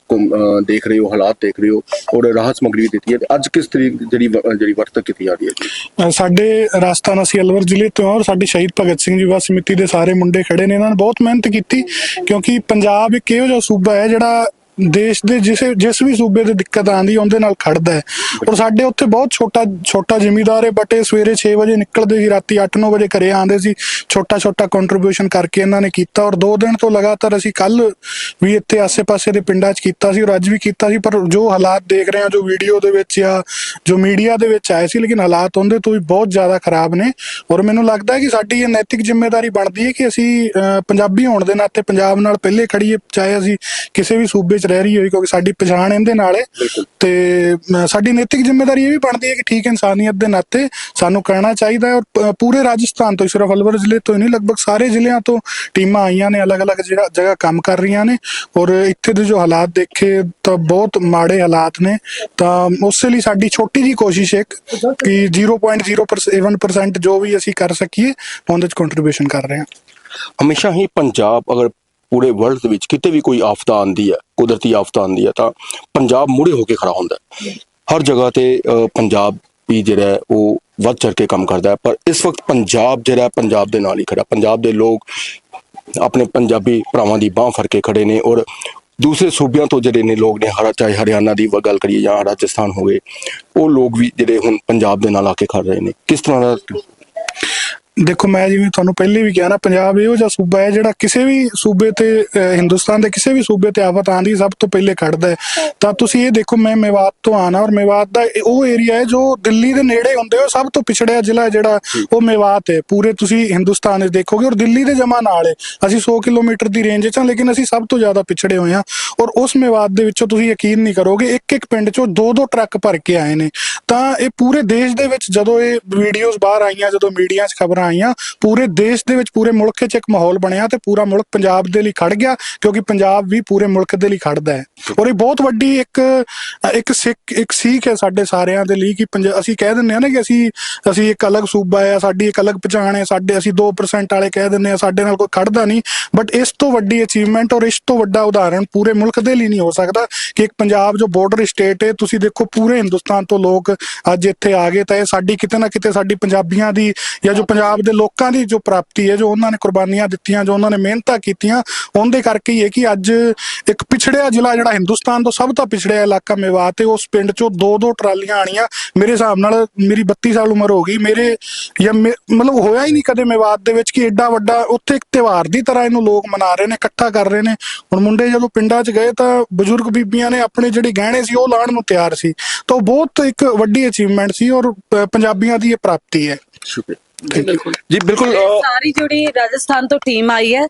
ਦੇਖ ਰਹੇ ਹੋ, ਹਾਲਾਤ ਦੇਖ ਰਹੇ ਹੋ ਔਰ ਰਾਹਤ ਸਮੱਗਰੀ ਦਿੱਤੀ ਹੈ। ਤੇ ਅੱਜ ਕਿਸ ਤਰੀਕ ਜਿਹੜੀ ਜਿਹੜੀ ਵਰਤੋਂ ਕੀਤੀ ਜਾ ਰਹੀ ਹੈ ਸਾਡੇ ਰਾਜਸਥਾਨ ਅਸੀਂ ਅਲਵਰ ਜ਼ਿਲ੍ਹੇ ਤੋਂ ਹਾਂ ਔਰ ਸਾਡੇ ਸ਼ਹੀਦ ਭਗਤ ਸਿੰਘ ਜੀ ਵਾ ਸਮਿਤੀ ਦੇ ਸਾਰੇ ਮੁੰਡੇ ਖੜੇ ਨੇ। ਇਹਨਾਂ ਨੇ ਬਹੁਤ ਮਿਹਨਤ ਕੀਤੀ ਕਿਉਂਕਿ ਪੰਜਾਬ ਇੱਕ ਇਹੋ ਜਿਹਾ ਸੂਬਾ ਹੈ ਜਿਹੜਾ ਦੇਸ਼ ਦੇ ਜਿਸ ਜਿਸ ਵੀ ਸੂਬੇ ਤੇ ਦਿੱਕਤ ਆਂਦੀ ਉਹਦੇ ਨਾਲ ਖੜਦਾ ਹੈ। ਔਰ ਸਾਡੇ ਉੱਥੇ ਬਹੁਤ ਛੋਟਾ ਛੋਟਾ ਜ਼ਿਮੀਦਾਰ ਹੈ ਬਟ ਇਹ ਸਵੇਰੇ 6 ਵਜੇ ਨਿਕਲਦੇ ਸੀ ਰਾਤੀ 8-9 ਵਜੇ ਘਰੇ ਆਉਂਦੇ ਸੀ। ਛੋਟਾ ਛੋਟਾ ਕੰਟਰੀਬਿਊਸ਼ਨ ਕਰਕੇ ਇਹਨਾਂ ਨੇ ਕੀਤਾ ਔਰ 2 ਦਿਨ ਤੋਂ ਲਗਾਤਾਰ ਅਸੀਂ ਕੱਲ ਵੀ ਇੱਥੇ ਆਸੇ-ਪਾਸੇ ਦੇ ਪਿੰਡਾਂ 'ਚ ਕੀਤਾ ਸੀ ਔਰ ਅੱਜ ਵੀ ਕੀਤਾ ਸੀ ਪਰ ਜੋ ਹਾਲਾਤ ਦੇਖ ਰਹੇ ਹਾਂ ਜੋ ਵੀਡੀਓ ਦੇ ਵਿੱਚ ਜਾਂ ਜੋ ਮੀਡੀਆ ਦੇ ਵਿੱਚ ਆਏ ਸੀ ਲੇਕਿਨ ਹਾਲਾਤ ਉਹਦੇ ਤੋਂ ਵੀ ਬਹੁਤ ਜ਼ਿਆਦਾ ਖਰਾਬ ਨੇ। ਔਰ ਮੈਨੂੰ ਲੱਗਦਾ ਹੈ ਕਿ ਸਾਡੀ ਇਹ ਨੈਤਿਕ ਜ਼ਿੰਮੇਵਾਰੀ ਬਣਦੀ ਹੈ ਕਿ ਅਸੀਂ ਅਹ, ਪੰਜਾਬੀ ਹੋਣ ਦੇ ਨਾਤੇ ਪੰਜਾਬ ਨਾਲ ਪਹਿਲੇ ਖੜੀਏ ਚਾਹੇ ਅਸੀਂ ਕਿਸੇ ਵੀ ਸੂਬੇ 'ਚ ਰਹਿ ਰਹੀ ਹੋਈ ਕਿਉਂਕਿ ਸਾਡੀ ਪਛਾਣ ਇਹਦੇ ਨਾਲ ਹੈ। ਤੇ ਸਾਡੀ ਨੈਤਿਕ ਜ਼ਿੰਮੇਵਾਰੀ ਇਹ ਵੀ ਬਣਦੀ ਹੈ ਕਿ ਠੀਕ ਇਨਸਾਨੀਅਤ ਦੇ ਨਾਤੇ ਸਾਨੂੰ ਕਰਨਾ ਚਾਹੀਦਾ ਹੈ ਔਰ ਪੂਰੇ ਰਾਜਸਥਾਨ ਤੋਂ ਸਿਰਫ ਅਲਵਰ ਜ਼ਿਲ੍ਹੇ ਤੋਂ ਹੀ ਨਹੀਂ ਲਗਭਗ ਸਾਰੇ ਜ਼ਿਲ੍ਹਿਆਂ ਤੋਂ ਟੀਮਾਂ ਆਈਆਂ ਨੇ ਅਲੱਗ-ਅਲੱਗ ਜਗ੍ਹਾ ਕੰਮ ਕਰ ਰਹੀਆਂ ਨੇ। ਔਰ ਇੱਥੇ ਦੇ ਜੋ ਹਾਲਾਤ ਦੇਖੇ ਤਾਂ ਬਹੁਤ ਮਾੜੇ ਹਾਲਾਤ ਨੇ। ਤਾਂ ਉਸੇ ਲਈ ਸਾਡੀ ਛੋਟੀ ਜੀ ਕੋਸ਼ਿਸ਼ ਹੈ ਕਿ 0.07% ਜੋ ਵੀ ਅਸੀਂ ਕਰ ਸਕੀਏ ਉਹਦੇ ਚ ਕੰਟਰੀਬਿਊਸ਼ਨ ਕਰ ਰਹੇ ਹਾਂ। ਹਮੇਸ਼ਾ ਹੀ ਪੰਜਾਬ ਅਗਰ ਪੂਰੇ ਵਰਲਡ ਦੇ ਵਿੱਚ ਕਿਤੇ ਵੀ ਕੋਈ ਆਫਤ ਆਉਂਦੀ ਹੈ ਕੁਦਰਤੀ ਆਫਤ ਆਉਂਦੀ ਹੈ ਤਾਂ ਪੰਜਾਬ ਮੁੜੇ ਹੋ ਕੇ ਖੜਾ ਹੁੰਦਾ ਹੈ। ਹਰ ਜਗ੍ਹਾ ਤੇ ਪੰਜਾਬ ਵੀ ਜਿਹੜਾ ਉਹ ਵੱਧ ਚੜ ਕੇ ਕੰਮ ਕਰਦਾ ਹੈ ਪਰ ਇਸ ਵਕਤ ਪੰਜਾਬ ਜਿਹੜਾ ਪੰਜਾਬ ਦੇ ਨਾਲ ਹੀ ਖੜਾ ਪੰਜਾਬ ਦੇ ਲੋਕ ਆਪਣੇ ਪੰਜਾਬੀ ਭਰਾਵਾਂ ਦੀ ਬਾਹ ਫੜ ਕੇ ਖੜੇ ਨੇ ਔਰ ਦੂਸਰੇ ਸੂਬਿਆਂ ਤੋਂ ਜਿਹੜੇ ਨੇ ਲੋਕ ਨੇ ਹਰਾ ਚਾਹੇ ਹਰਿਆਣਾ ਦੀ ਗੱਲ ਕਰੀਏ ਜਾਂ ਰਾਜਸਥਾਨ ਹੋਵੇ ਉਹ ਲੋਕ ਵੀ ਜਿਹੜੇ ਹੁਣ ਪੰਜਾਬ ਦੇ ਨਾਲ ਆ ਕੇ ਖੜ ਰਹੇ ਨੇ। ਕਿਸ ਤਰ੍ਹਾਂ ਦਾ ਦੇਖੋ, ਮੈਂ ਜਿਵੇਂ ਤੁਹਾਨੂੰ ਪਹਿਲੇ ਵੀ ਕਿਹਾ ਨਾ, ਪੰਜਾਬ ਇਹੋ ਜਿਹਾ ਸੂਬਾ ਹੈ ਜਿਹੜਾ ਕਿਸੇ ਵੀ ਸੂਬੇ ਤੇ ਹਿੰਦੁਸਤਾਨ ਦੇ ਕਿਸੇ ਵੀ ਸੂਬੇ ਤੇ ਆਫਤ ਆਂਦੀ ਸਭ ਤੋਂ ਪਹਿਲੇ ਖੜਦਾ ਹੈ। ਤਾਂ ਤੁਸੀਂ ਇਹ ਦੇਖੋ, ਮੈਂ ਮੇਵਾਤ ਤੋਂ ਆਣਾ ਔਰ ਮੇਵਾਤ ਦਾ ਉਹ ਏਰੀਆ ਹੈ ਜੋ ਦਿੱਲੀ ਦੇ ਨੇੜੇ ਹੁੰਦੇ ਹੋ ਸਭ ਤੋਂ ਪਿਛੜਿਆ ਜ਼ਿਲ੍ਹਾ ਜਿਹੜਾ ਉਹ ਮੇਵਾਤ ਹੈ। ਪੂਰੇ ਤੁਸੀਂ ਹਿੰਦੁਸਤਾਨ ਵਿੱਚ ਦੇਖੋਗੇ ਔਰ ਦਿੱਲੀ ਦੇ ਜਮਾ ਨਾਲ ਹੈ। ਅਸੀਂ 100 ਕਿਲੋਮੀਟਰ ਦੀ ਰੇਂਜ 'ਚ ਹਾਂ, ਲੇਕਿਨ ਅਸੀਂ ਸਭ ਤੋਂ ਜ਼ਿਆਦਾ ਪਿਛੜੇ ਹੋਏ ਹਾਂ। ਔਰ ਉਸ ਮੇਵਾਤ ਦੇ ਵਿੱਚੋਂ ਤੁਸੀਂ ਯਕੀਨ ਨਹੀਂ ਕਰੋਗੇ ਇੱਕ ਇੱਕ ਪਿੰਡ 'ਚੋਂ ਦੋ ਦੋ ਟਰੱਕ ਭਰ ਕੇ ਆਏ ਨੇ। ਤਾਂ ਇਹ ਪੂਰੇ ਦੇਸ਼ ਦੇ ਵਿੱਚ ਜਦੋਂ ਇਹ ਵੀਡੀਓਜ਼ ਬਾਹਰ ਆਈਆਂ, ਜਦੋਂ ਮੀਡੀਆ 'ਚ ਖਬਰਾਂ ਆਈਆਂ ਪੂਰੇ ਦੇਸ਼ ਦੇ ਵਿੱਚ, ਪੂਰੇ ਮੁਲਕ 'ਚ ਇੱਕ ਮਾਹੌਲ ਬਣਿਆ ਤੇ ਪੂਰਾ ਮੁਲਕ ਪੰਜਾਬ ਦੇ ਲਈ ਖੜ ਗਿਆ, ਕਿਉਂਕਿ ਪੰਜਾਬ ਵੀ ਪੂਰੇ ਮੁਲਕ ਦੇ ਲਈ ਖੜਦਾ ਹੈ। ਔਰ ਇਹ ਬਹੁਤ ਵੱਡੀ ਇੱਕ ਇੱਕ ਸਿੱਖ, ਇੱਕ ਸੀਖ ਹੈ ਸਾਡੇ ਸਾਰਿਆਂ ਦੇ ਲਈ ਕਿ ਪੰਜਾ- ਅਸੀਂ ਕਹਿ ਦਿੰਦੇ ਆ ਨਾ ਕਿ ਅਸੀਂ ਅਸੀਂ ਇੱਕ ਅਲੱਗ ਸੂਬਾ ਹੈ, ਸਾਡੀ ਇੱਕ ਅਲੱਗ ਪਛਾਣ ਹੈ, ਸਾਡੇ, ਅਸੀਂ 2% ਵਾਲੇ ਕਹਿ ਦਿੰਦੇ ਆ ਸਾਡੇ ਨਾਲ ਕੋਈ ਖੜਦਾ ਨਹੀਂ। ਬਟ ਇਸ ਤੋਂ ਵੱਡੀ ਅਚੀਵਮੈਂਟ ਔਰ ਇਸ ਤੋਂ ਵੱਡਾ ਉਦਾਹਰਣ ਪੂਰੇ ਮੁਲਕ ਦੇ ਲਈ ਨਹੀਂ ਹੋ ਸਕਦਾ ਕਿ ਇੱਕ ਪੰਜਾਬ ਜੋ ਬਾਰਡਰ ਸਟੇਟ ਹੈ, ਤੁਸੀਂ ਦੇਖੋ ਪੂਰੇ ਹਿੰਦੁਸਤਾਨ ਤੋਂ ਲੋਕ ਅੱਜ ਇੱਥੇ ਆ ਗਏ ਤਾਂ ਇਹ ਸਾਡੀ ਕਿਤੇ ਨਾ ਕਿਤੇ ਸਾਡੀ ਪੰਜਾਬੀਆਂ ਦੀ ਜਾਂ ਜੋ ਪੰਜਾਬ ਦੇ ਲੋਕਾਂ ਦੀ ਜੋ ਪ੍ਰਾਪਤੀ ਹੈ, ਜੋ ਉਹਨਾਂ ਨੇ ਕੁਰਬਾਨੀਆਂ ਦਿੱਤੀਆਂ, ਜੋ ਉਹਨਾਂ ਨੇ ਮਿਹਨਤਾਂ ਕੀਤੀਆਂ, ਉਹਦੇ ਕਰਕੇ ਹੀ ਹੈ ਕਿ ਅੱਜ ਇੱਕ ਪਿਛੜਿਆ ਜ਼ਿਲ੍ਹਾ ਜਿਹੜਾ ਹਿੰਦੁਸਤਾਨ ਤੋਂ ਸਭ ਤੋਂ ਪਿਛੜਿਆ ਇਲਾਕਾ ਮੇਵਾਤ ਹੈ ਉਸ ਪਿੰਡ ਚੋਂ ਦੋ ਦੋ ਟਰਾਲੀਆਂ ਆਣੀਆਂ ਮੇਰੇ ਹਿਸਾਬ ਨਾਲ ਮੇਰੀ 32 ਸਾਲ ਉਮਰ ਹੋ ਗਈ, ਮੇਰੇ ਜਾਂ ਮਤਲਬ ਹੋਇਆ ਹੀ ਨਹੀਂ ਕਦੇ ਮੇਵਾਤ ਦੇ ਵਿੱਚ ਕਿ ਐਡਾ ਵੱਡਾ ਉੱਥੇ ਇੱਕ ਤਿਉਹਾਰ ਦੀ ਤਰ੍ਹਾਂ ਇਹਨੂੰ ਲੋਕ ਮਨਾ ਰਹੇ ਨੇ, ਇਕੱਠਾ ਕਰ ਰਹੇ ਨੇ। ਹੁਣ ਮੁੰਡੇ ਜਦੋਂ ਪਿੰਡਾਂ 'ਚ ਗਏ ਤਾਂ ਬਜ਼ੁਰਗ ਬੀਬੀਆਂ ਨੇ ਆਪਣੇ ਜਿਹੜੇ ਗਹਿਣੇ ਸੀ ਉਹ ਲਾਉਣ ਨੂੰ ਤਿਆਰ ਸੀ, ਤਾਂ ਉਹ ਬਹੁਤ ਇੱਕ ਵੱਡੀ ਅਚੀਵਮੈਂਟ ਸੀ ਔਰ ਪੰਜਾਬੀਆਂ ਦੀ ਇਹ ਪ੍ਰਾਪਤੀ ਹੈ। ਸ਼ੁਕਰੀਆ। ਜੀ ਬਿਲਕੁਲ ਸਾਰੀ ਜਿਹੜੀ ਰਾਜਸਥਾਨ ਤੋਂ ਟੀਮ ਆਈ ਹੈ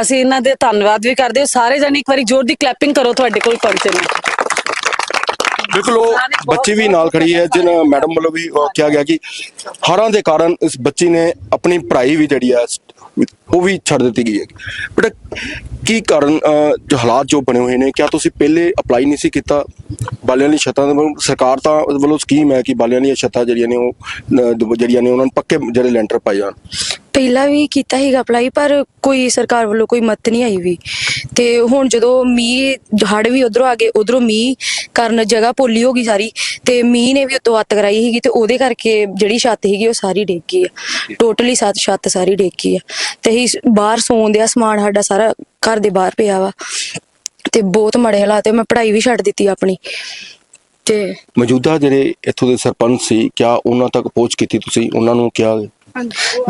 ਅਸੀਂ ਇਹਨਾਂ ਦੇ ਧੰਨਵਾਦ ਵੀ ਕਰਦੇ ਹਾਂ। ਸਾਰੇ ਜਣੇ ਇੱਕ ਵਾਰੀ ਜ਼ੋਰ ਦੀ ਕਲੈਪਿੰਗ ਕਰੋ ਤੁਹਾਡੇ ਕੋਲ ਪਹੁੰਚੇ ਨੇ। ਬਿਲਕੁਲ ਉਹ ਬੱਚੀ ਵੀ ਨਾਲ ਖੜੀ ਹੈ ਜਿਨ ਮੈਡਮ ਵੱਲੋਂ ਵੀ ਕਿਹਾ ਗਿਆ ਕਿ ਹਾਰਾਂ ਦੇ ਕਾਰਨ ਇਸ ਬੱਚੀ ਨੇ ਆਪਣੀ ਪੜ੍ਹਾਈ ਵੀ ਜਿਹੜੀ ਹੈ ਉਹ ਵੀ ਛੱਡ ਦਿੱਤੀ ਗਈ ਹੈ ਬਟ ਕੀ ਕਾਰਨ ਜੋ ਹਾਲਾਤ ਜੋ ਬਣੇ ਹੋਏ ਨੇ ਕਿਆ ਤੁਸੀਂ ਪਹਿਲੇ ਅਪਲਾਈ ਨਹੀਂ ਸੀ ਕੀਤਾ? ਬਾਲਿਆਂ ਵਾਲੀ ਛੱਤਾਂ ਦੇ ਸਰਕਾਰ ਤਾਂ ਵੱਲੋਂ ਸਕੀਮ ਹੈ ਕਿ ਬਾਲਿਆਂ ਵਾਲੀਆਂ ਛੱਤਾਂ ਜਿਹੜੀਆਂ ਨੇ ਉਹ ਜਿਹੜੀਆਂ ਨੇ ਉਹਨਾਂ ਨੂੰ ਪੱਕੇ ਜਿਹੜੇ ਲੈਂਟਰ ਪਾਏ ਜਾਣ। ਪਹਿਲਾਂ ਵੀ ਕੀਤਾ ਸੀਗਾ ਅਪਲਾਈ ਪਰ ਕੋਈ ਸਰਕਾਰ ਵੱਲੋਂ ਕੋਈ ਮਤ ਨਹੀਂ ਆਈ ਵੀ। ਤੇ ਹੁਣ ਜਦੋਂ ਮੀਂਹ ਹੜ ਵੀ ਉਧਰੋਂ ਆ ਗਏ ਉਧਰੋਂ ਮੀਂਹ ਕਾਰਨ ਜਗ੍ਹਾ ਪੋਲੀ ਹੋ ਗਈ ਸਾਰੀ। ਤੇ ਮੀਂਹ ਨੇ ਵੀ ਉਤੋਂ ਅੱਤ ਕਰਾਈ ਸੀਗੀ ਤੇ ਉਹਦੇ ਕਰਕੇ ਜਿਹੜੀ ਛੱਤ ਸੀਗੀ ਉਹ ਸਾਰੀ ਡਿੱਗ ਆ। ਟੋਟਲੀ ਸੱਤ ਛੱਤ ਸਾਰੀ ਡਿੱਗ ਆ। ਤੇ ਅਸੀਂ ਬਾਹਰ ਸੌਣ ਦਿਆ ਸਮਾਨ ਸਾਡਾ ਸਾਰਾ ਘਰ ਦੇ ਬਾਹਰ ਪਿਆ ਵਾ। ਤੇ ਬਹੁਤ ਮਾੜੇ ਹਾਲਾਤ ਹੈ ਮੈਂ ਪੜ੍ਹਾਈ ਵੀ ਛੱਡ ਦਿੱਤੀ ਆਪਣੀ। ਤੇ ਮੌਜੂਦਾ ਜਿਹੜੇ ਇੱਥੋਂ ਦੇ ਸਰਪੰਚ ਸੀ ਕਿਆ ਉਹਨਾਂ ਤੱਕ ਪਹੁੰਚ ਕੀਤੀ ਤੁਸੀਂ? ਉਹਨਾਂ ਨੂੰ ਕਿਹਾ